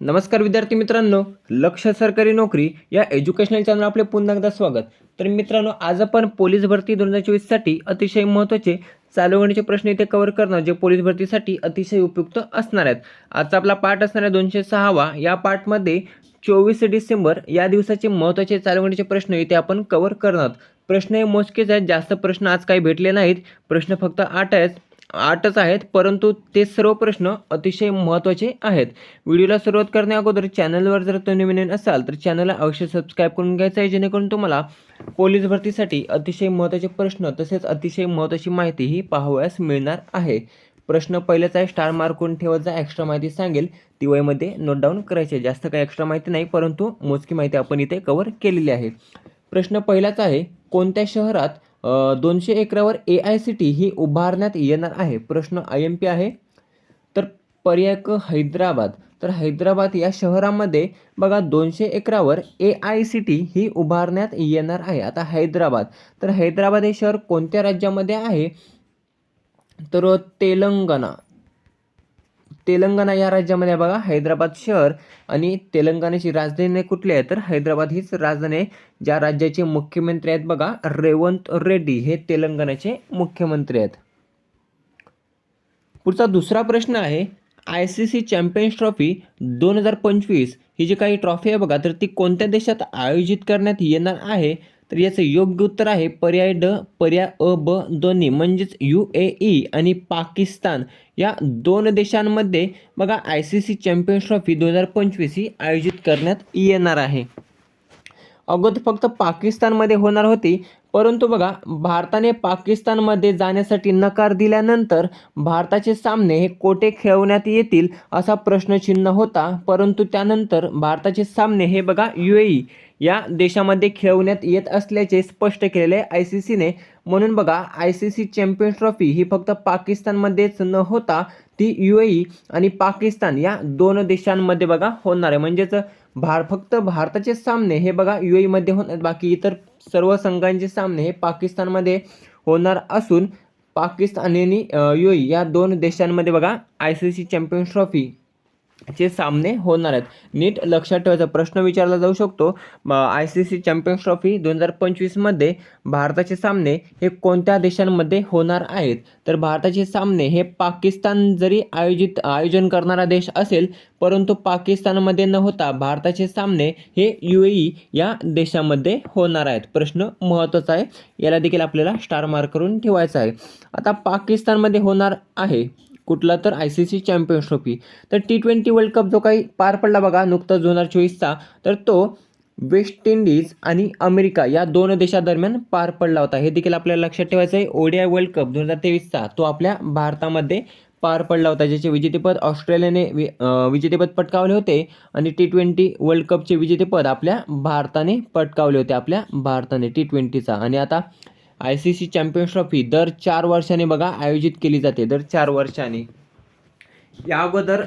नमस्कार विद्यार्थी मित्रांनो लक्ष सरकारी नोकरी या एज्युकेशनल चॅनल आपले पुन्हा एकदा स्वागत. तर मित्रांनो आज आपण पोलीस भरती दोन हजार चोवीससाठी अतिशय महत्त्वाचे चालू प्रश्न इथे कव्हर करणार जे पोलीस भरतीसाठी अतिशय उपयुक्त असणार आहेत. आजचा आपला पाठ असणार आहे दोनशे सहावा. या पाठमध्ये चोवीस डिसेंबर या दिवसाचे महत्त्वाचे चालू प्रश्न इथे आपण कव्हर करणार. प्रश्न हे मोजकेच आहेत जास्त प्रश्न आज काही भेटले नाहीत. प्रश्न फक्त आठ आहेत. आठच आहेत परंतु ते सर्व प्रश्न अतिशय महत्त्वाचे आहेत. व्हिडिओला सुरुवात करण्या अगोदर चॅनलवर जर तुम्ही नवीन असाल तर चॅनलला अवश्य सबस्क्राईब करून घ्यायचं आहे जेणेकरून तुम्हाला पोलीस भरतीसाठी अतिशय महत्त्वाचे प्रश्न तसेच अतिशय महत्त्वाची माहिती ही पाहावयास मिळणार आहे. प्रश्न पहिलेच आहे स्टार मार्क करून ठेवत जा एक्स्ट्रा माहिती सांगेल. ती वयमध्ये नोट डाऊन करायची आहे. जास्त काही एक्स्ट्रा माहिती नाही परंतु मोजकी माहिती आपण इथे कव्हर केलेली आहे. प्रश्न पहिलाच आहे कोणत्या शहरात दोनशे एकरावर ए आय सी टी ही उभारण्यात येणार आहे. प्रश्न आय एम पी आहे. तर पर्याय क हैदराबाद. तर हैदराबाद या शहरामध्ये बघा दोनशे एकरावर ए आय सी टी ही उभारण्यात येणार आहे. आता हैदराबाद. तर हैदराबाद हे शहर कोणत्या राज्यामध्ये आहे? तर तेलंगणा. तेलंगणा या राज्यामध्ये बघा हैदराबाद शहर आणि तेलंगणाची राजधानी कुठली आहे? तर हैदराबाद हीच राजधानी आहे ज्या राज्याचे मुख्यमंत्री आहेत बघा रेवंत रेड्डी हे तेलंगणाचे मुख्यमंत्री आहेत. पुढचा दुसरा प्रश्न आहे I C C Champions Trophy दोन हजार पंचवीस ही जी काही ट्रॉफी आहे बघा तर ती कोणत्या देशात आयोजित करण्यात येणार आहे? तर याचं योग्य उत्तर आहे पर्याय ड पर्याय अ ब दोन्ही. म्हणजेच यू ए ई आणि पाकिस्तान या दोन देशांमध्ये बघा I C C Champions Trophy दोन हजार पंचवीस ही आयोजित करण्यात येणार आहे. अगोदर फक्त पाकिस्तानमध्ये होणार होती परंतु बघा भारताने पाकिस्तानमध्ये जाण्यासाठी नकार दिल्यानंतर भारताचे सामने हे कोठे खेळवण्यात येतील असा प्रश्नचिन्ह होता परंतु त्यानंतर भारताचे सामने हे बघा यू ए या देशामध्ये खेळवण्यात येत असल्याचे स्पष्ट केलेले आय सी सीने म्हणून बघा I C C Champions Trophy ही फक्त पाकिस्तानमध्येच न होता ती यू ए आणि पाकिस्तान या दोन देशांमध्ये बघा होणार आहे. म्हणजेच भार फक्त भारताचे सामने हे बघा यू एमध्ये होणार बाकी इतर सर्व संघांचे सामने हे पाकिस्तानमध्ये होणार असून पाकिस्तान आणि यू या दोन देशांमध्ये बघा I C C Champions Trophy चे सामने होणार आहेत. नीट लक्षात ठेवायचा प्रश्न विचारला जाऊ शकतो. I C C Champions Trophy दोन हजार पंचवीसमध्ये भारताचे सामने हे कोणत्या देशांमध्ये होणार आहेत? तर भारताचे सामने हे पाकिस्तान जरी आयोजित आयोजन करणारा देश असेल परंतु पाकिस्तानमध्ये न होता भारताचे सामने हे यू ए या देशामध्ये होणार आहेत. प्रश्न महत्त्वाचा आहे. याला देखील आपल्याला स्टार मार्क करून ठेवायचा आहे. आता पाकिस्तानमध्ये होणार आहे. कुठला तर I C C Champions Trophy तर टी ट्वेंटी वर्ल्ड कप जो काही पार पडला बघा नुकताच दोन हजार चोवीसचा तर तो वेस्ट इंडिज आणि अमेरिका या दोन देशादरम्यान पार पडला होता. हे देखील आपल्याला लक्षात ठेवायचं आहे. ओडिआय वर्ल्ड कप दोन हजार तेवीसचा तो आपल्या भारतामध्ये पार पडला होता ज्याचे विजेतेपद ऑस्ट्रेलियाने वि विजेतेपद पटकावले होते आणि टी ट्वेंटी वर्ल्ड कपचे विजेतेपद आपल्या भारताने पटकावले होते आपल्या भारताने टी ट्वेंटीचा आणि आता I C C Champions Trophy दर चार वर्षाने बघा आयोजित केली जाते. दर चार वर्षाने. या अगोदर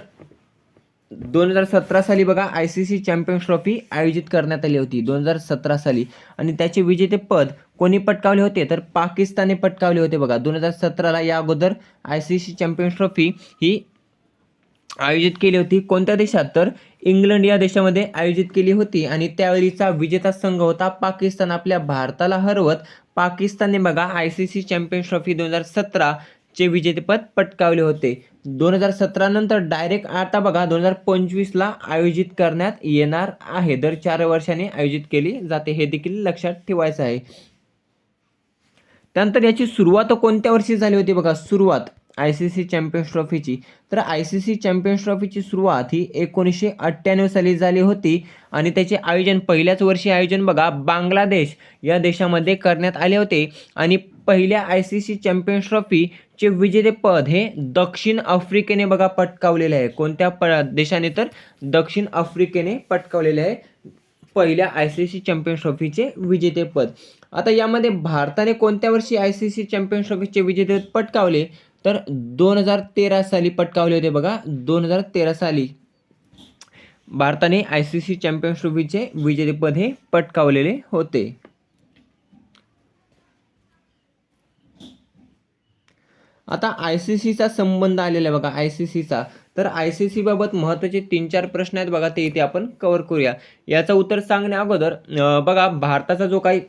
दोन हजार सतरा साली बघा I C C Champions Trophy आयोजित करण्यात आली होती. दोन हजार सतरा साली. आणि त्याचे विजेतेपद कोणी पटकावले होते? तर पाकिस्तानने पटकावले होते बघा. दोन हजार सतराला या अगोदर I C C Champions Trophy ही आयोजित केली होती. कोणत्या देशात? तर इंग्लंड या देशामध्ये आयोजित केली होती. आणि त्यावेळीचा विजेता संघ होता पाकिस्तान. आपल्या भारताला हरवत पाकिस्तानने बघा I C C Champions Trophy दोन हजार सतरा चे विजेतेपद पटकावले होते. दोन हजार सतरा नंतर डायरेक्ट आता बघा दोन हजार पंचवीसला आयोजित करण्यात येणार आहे. दर चार वर्षांनी आयोजित केली जाते हे देखील लक्षात ठेवायचं आहे. त्यानंतर याची सुरुवात कोणत्या वर्षी झाली होती बघा? सुरुवात आय सी सी चॅम्पियन्स ट्रॉफीची. तर आय सी सी चॅम्पियन्स ट्रॉफीची सुरुवात ही एकोणीसशे अठ्ठ्याण्णव साली झाली होती आणि त्याचे आयोजन पहिल्याच वर्षी आयोजन बघा बांगलादेश या देशामध्ये करण्यात आले होते. आणि पहिल्या आय सी सी चॅम्पियन्स ट्रॉफीचे विजेतेपद हे दक्षिण आफ्रिकेने बघा पटकावलेले आहे. कोणत्या प देशाने तर? दक्षिण आफ्रिकेने पटकावलेले आहे पहिल्या आय सी सी चॅम्पियन्स ट्रॉफीचे विजेतेपद आता यामध्ये भारताने कोणत्या वर्षी आय सी सी चॅम्पियन्स ट्रॉफीचे विजेतेपद पटकावले? तर दोन हजार तेरा साली पटकावले होते बघा. दोन हजार तेरा साली भारताने आय सी सी चॅम्पियन्स ट्रॉफीचे विजेतेपद हे पटकावलेले होते. आता आय सी सीचा संबंध आलेला आहे बघा आय सी सीचा तर आय सी सीबाबत महत्त्वाचे तीन चार प्रश्न आहेत बघा ते इथे आपण कव्हर करूया. याचं उत्तर सांगण्या अगोदर बघा भारताचा जो काही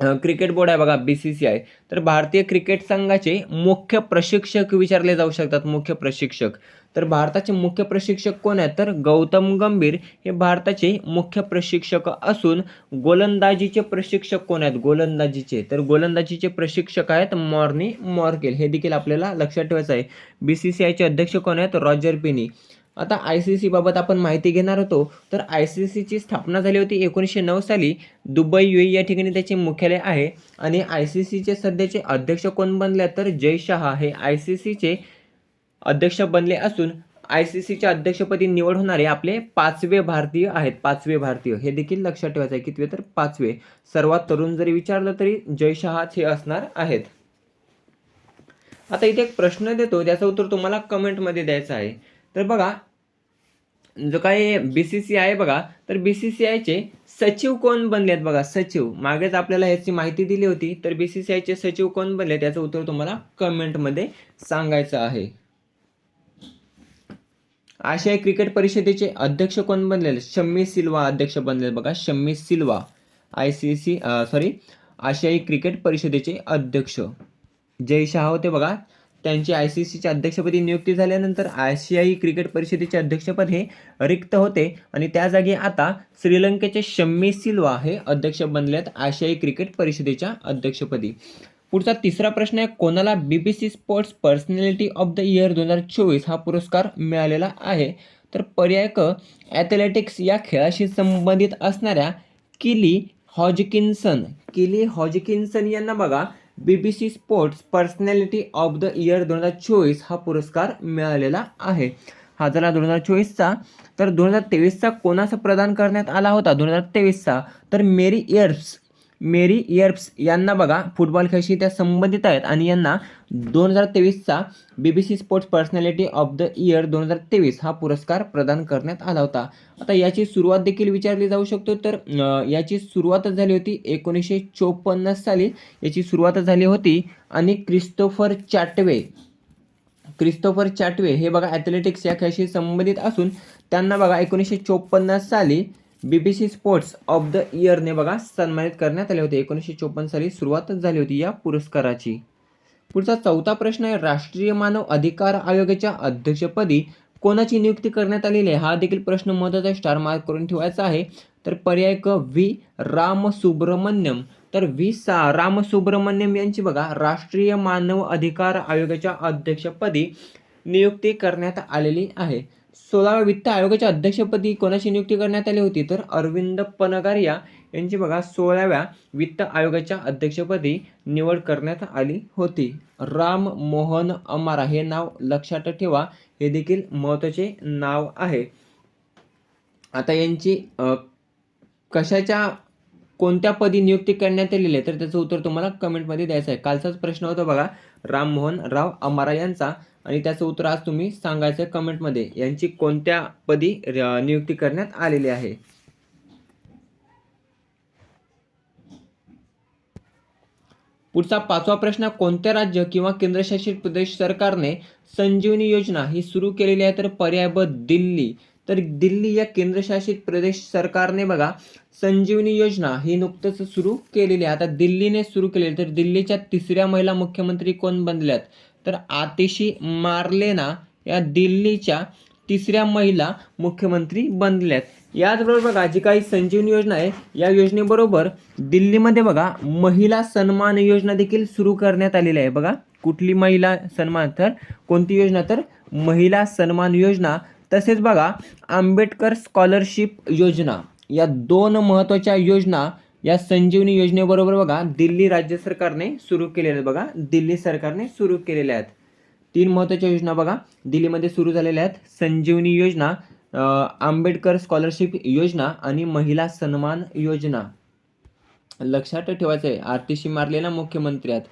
क्रिकेट बोर्ड आहे बघा बी सी सी आय तर भारतीय क्रिकेट संघाचे मुख्य प्रशिक्षक विचारले जाऊ शकतात मुख्य प्रशिक्षक. तर भारताचे मुख्य प्रशिक्षक कोण आहेत? तर गौतम गंभीर हे भारताचे मुख्य प्रशिक्षक असून गोलंदाजीचे प्रशिक्षक कोण आहेत? गोलंदाजीचे. तर गोलंदाजीचे प्रशिक्षक आहेत मॉर्नी मॉर्केल. हे देखील आपल्याला लक्षात ठेवायचं आहे. बी सी सी आयचे अध्यक्ष कोण आहेत? रॉजर पिनी. आता आय सी सीबाबत आपण माहिती घेणार होतो. तर आय सी सीची स्थापना झाली होती एकोणीसशे नऊ साली. दुबई यू या ठिकाणी त्याचे मुख्यालय आहे. आणि आय सी सीचे सध्याचे अध्यक्ष कोण बनले तर जय शहा हे आय सी सीचे अध्यक्ष बनले असून आय सी सीच्या अध्यक्षपदी निवड होणारे आपले पाचवे भारतीय आहेत. पाचवे भारतीय. हे देखील लक्षात ठेवायचं आहे. कितवे तर पाचवे. सर्वात तरुण जरी विचारलं तरी जय शहाच हे असणार आहेत. आता इथे एक प्रश्न देतो. त्याचं उत्तर तुम्हाला कमेंटमध्ये द्यायचं आहे. तर बघा जो काही बी सी सी आय बघा तर बी सी सी आयचे सचिव कोण बनले आहेत बघा? सचिव. मागेच आपल्याला याची माहिती दिली होती तर बी सी सी आयचे सचिव कोण बनले त्याचं उत्तर तुम्हाला कमेंटमध्ये सांगायचं आहे. आशियाई क्रिकेट परिषदेचे अध्यक्ष कोण बनलेले? शम्मी सिल्वा अध्यक्ष बनले बघा. Shammi Silva I C C sorry आशियाई क्रिकेट परिषदेचे अध्यक्ष. जय शहा होते बघा. त्यांची आय सी सीच्या अध्यक्षपदी नियुक्ती झाल्यानंतर आशियाई क्रिकेट परिषदेचे अध्यक्षपद हे रिक्त होते. आणि त्या जागी आता श्रीलंकेचे शम्मी सिल्वा हे अध्यक्ष बनले आहेत आशियाई क्रिकेट परिषदेच्या अध्यक्षपदी. पुढचा तिसरा प्रश्न आहे कोणाला B B C Sports Personality of the Year दोन हजार चोवीस हा पुरस्कार मिळालेला आहे? तर पर्याय क ॲथलेटिक्स या खेळाशी संबंधित असणाऱ्या किली हॉजकिन्सन किली हॉजकिन्सन यांना बघा. B B C Sports Personality of the Year दोन हजार चोवीस हा पुरस्कार मिळालेला आहे. हा झाला दोन हजार चोवीसचा. तर दोन हजार तेवीसचा कोणाचा प्रदान करण्यात आला होता? दोन हजार तेवीसचा. तर मेरी इयर्स मेरी इयर्प्स यांना बघा फुटबॉल खेळाशी त्या संबंधित आहेत आणि यांना दोन हजार तेवीसचा B B C Sports Personality of the Year दोन हजार तेवीस हा पुरस्कार प्रदान करण्यात आला होता. आता याची सुरुवात देखील विचारली जाऊ शकतो तर याची सुरुवातच झाली होती एकोणीसशे चोपन्न साली. याची सुरुवात झाली होती आणि क्रिस्तोफर चॅटवे. क्रिस्तोफर चॅटवे हे बघा ॲथलेटिक्स या खेळाशी संबंधित असून त्यांना बघा एकोणीसशे चोपन्न साली B B C Sports of the इयरने बघा सन्मानित करण्यात आले होते. एकोणीसशे चोपन्न साली सुरुवातच झाली होती या पुरस्काराची. पुढचा चौथा प्रश्न आहे राष्ट्रीय मानव अधिकार आयोगाच्या अध्यक्षपदी कोणाची नियुक्ती करण्यात आलेली आहे? हा देखील प्रश्न महत्त्वाचा स्टार मार्क करून ठेवायचा आहे. तर पर्याय क व्ही रामसुब्रमण्यम. तर व्ही सा रामसुब्रमण्यम यांची बघा राष्ट्रीय मानव अधिकार आयोगाच्या अध्यक्षपदी नियुक्ती करण्यात आलेली आहे. सोळाव्या वित्त आयोगाच्या अध्यक्षपदी कोणाची नियुक्ती करण्यात आली होती? तर अरविंद पनगारिया यांची बघा सोळाव्या वित्त आयोगाच्या अध्यक्षपदी निवड करण्यात आली होती. राम मोहन अमारा हे नाव लक्षात ठेवा हे देखील महत्त्वाचे नाव आहे. आता यांची कशाच्या कोणत्या पदी नियुक्ती करण्यात आलेली आहे? तर त्याचं उत्तर तुम्हाला कमेंटमध्ये द्यायचं आहे. कालचाच प्रश्न होता बघा राममोहन राव अमारा यांचा. आणि त्याचं उत्तर आज तुम्ही सांगायचं कमेंटमध्ये. यांची कोणत्या पदी नियुक्ती करण्यात आलेली आहे? पुढचा पाचवा प्रश्न कोणत्या राज्य किंवा केंद्रशासित प्रदेश सरकारने संजीवनी योजना ही सुरू केलेली आहे? तर पर्याय ब दिल्ली. तर दिल्ली या केंद्रशासित प्रदेश सरकारने बघा संजीवनी योजना ही नुकतंच सुरू केलेली आहे. आता दिल्लीने सुरू केलेली तर दिल्लीच्या तिसऱ्या महिला मुख्यमंत्री कोण बनल्यात? तर आतिशी मार्लेना या दिल्लीच्या तिसऱ्या महिला मुख्यमंत्री बनल्यात याचबरोबर बघा जी काही संजीवनी योजना आहे या योजनेबरोबर दिल्लीमध्ये बघा महिला सन्मान योजना देखील सुरू करण्यात आलेली आहे. बघा कुठली महिला सन्मान? तर कोणती योजना? तर महिला सन्मान योजना. तसेच बघा आंबेडकर स्कॉलरशिप योजना. या दोन महत्त्वाच्या योजना या संजीवनी योजनेबरोबर बघा दिल्ली राज्य सरकारने सुरू केलेले बघा. दिल्ली सरकारने सुरू केलेल्या आहेत. तीन महत्त्वाच्या योजना बघा. दिल्लीमध्ये सुरू झालेल्या आहेत. संजीवनी योजना आंबेडकर स्कॉलरशिप योजना आणि महिला सन्मान योजना. लक्षात ठेवायचं आहे आरतीशी मारलेला मुख्यमंत्री आहेत.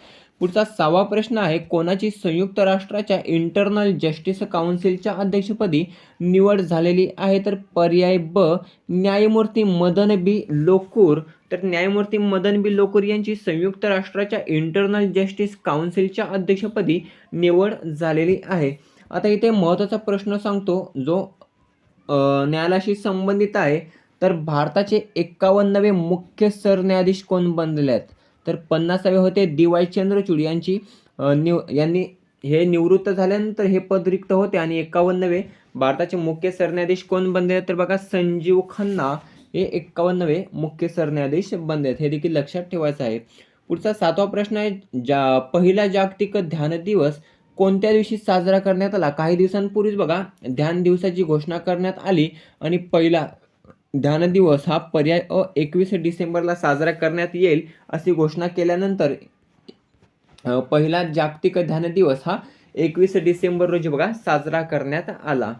पुढचा सहावा प्रश्न आहे कोणाची संयुक्त राष्ट्राच्या इंटरनल जस्टिस काउन्सिलच्या अध्यक्षपदी निवड झालेली आहे? तर पर्याय ब न्यायमूर्ती मदन बी लोकूर तर न्यायमूर्ती मदन बी लोकर यांची संयुक्त राष्ट्राच्या इंटरनल जस्टिस काउन्सिलच्या अध्यक्षपदी निवड झालेली आहे. आता इथे महत्त्वाचा प्रश्न सांगतो जो न्यायालयाशी संबंधित आहे तर भारताचे एक्कावन्नवे मुख्य सरन्यायाधीश कोण बनलेले आहेत? तर पन्नासावे होते डी वाय चंद्रचूड यांची निव यांनी हे निवृत्त झाल्यानंतर हे पद रिक्त होते आणि एक्कावन्नवे भारताचे मुख्य सरन्यायाधीश कोण बनले आहेत? तर बघा संजीव खन्ना हे एक्कावन्नवे मुख्य सरन्यायाधीश बनले आहेत. हे देखील लक्षात ठेवायचं आहे. पुढचा सातवा प्रश्न आहे जा पहिला जागतिक ध्यान दिवस कोणत्या दिवशी साजरा करण्यात आला? काही दिवसांपूर्वीच बघा ध्यान दिवसाची घोषणा करण्यात आली आणि पहिला ध्यान दिवस हा पर्याय अ एकवीस डिसेंबरला साजरा करण्यात येईल अशी घोषणा केल्यानंतर पहिला जागतिक ध्यान दिवस हा एकवीस डिसेंबर रोजी बघा साजरा करण्यात आला.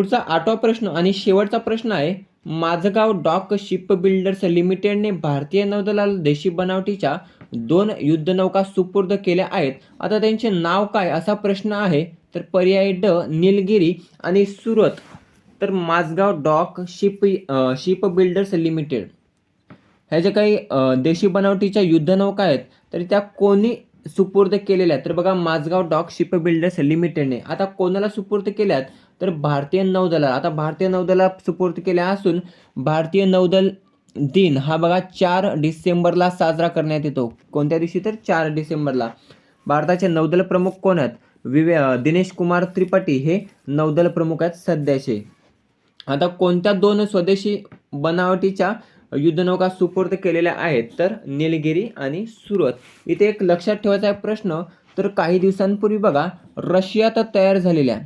पुढचा आठवा प्रश्न आणि शेवटचा प्रश्न आहे माझगाव डॉक शिप बिल्डर्स लिमिटेडने भारतीय नौदलाला देशी बनावटीच्या दोन युद्धनौका सुपूर्द केल्या आहेत. आता त्यांचे नाव काय असा प्रश्न आहे तर पर्याय ड निलगिरी आणि सुरत. तर Mazagon dock ship ship builders limited. ह्या ज्या काही देशी बनावटीच्या युद्धनौका आहेत तर त्या कोणी सुपूर्द केलेल्या आहेत. तर बघा माझगाव डॉक शिप बिल्डर्स लिमिटेडने आता कोणाला सुपूर्द केल्यात? तर भारतीय नौदला आता भारतीय नौदला सुपूर्द केल्या असून भारतीय नौदल दिन हा बघा चार डिसेंबरला साजरा करण्यात येतो. कोणत्या दिवशी तर? चार डिसेंबरला. भारताचे नौदल प्रमुख कोण आहेत? विवे दिनेश कुमार त्रिपाठी हे नौदल प्रमुख आहेत सध्याचे. आता कोणत्या दोन स्वदेशी बनावटीच्या युद्धनौका सुपूर्द केलेल्या आहेत तर निलगिरी आणि सुरत. इथे एक लक्षात ठेवायचा आहे प्रश्न तर काही दिवसांपूर्वी बघा रशियात तयार झालेल्या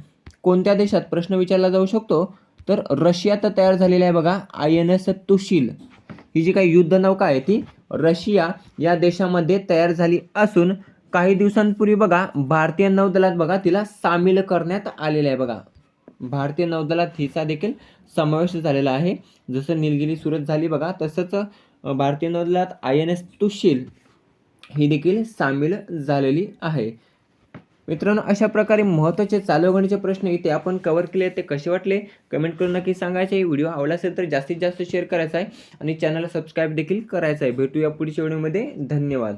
कोणत्या देशात? प्रश्न विचारला जाऊ शकतो. तर रशियात तयार झालेल्या आहे बघा आय एन एस तुशील. ही जी काही युद्धनौका आहे ती रशिया या देशामध्ये तयार झाली असून काही दिवसांपूर्वी बघा भारतीय नौदलात बघा तिला सामील करण्यात आलेलं आहे बघा. भारतीय नौदलात हिचा देखील समावेश झालेला आहे. जसं निलगिरी सुरत झाली बघा तसंच भारतीय नौदलात आय एन एस तुशील ही देखील सामील झालेली आहे. मित्रांनो अशा प्रकारे महत्त्वाचे चालू घडीचे प्रश्न इथे आपण कव्हर केले ते कसे वाटले? कमेंट करून नक्की सांगायचे. व्हिडिओ आवडला असेल तर जास्तीत जास्त शेअर करायचा आहे आणि चॅनलला सबस्क्राईब देखील करायचं आहे. भेटूया पुढच्या व्हिडिओमध्ये धन्यवाद.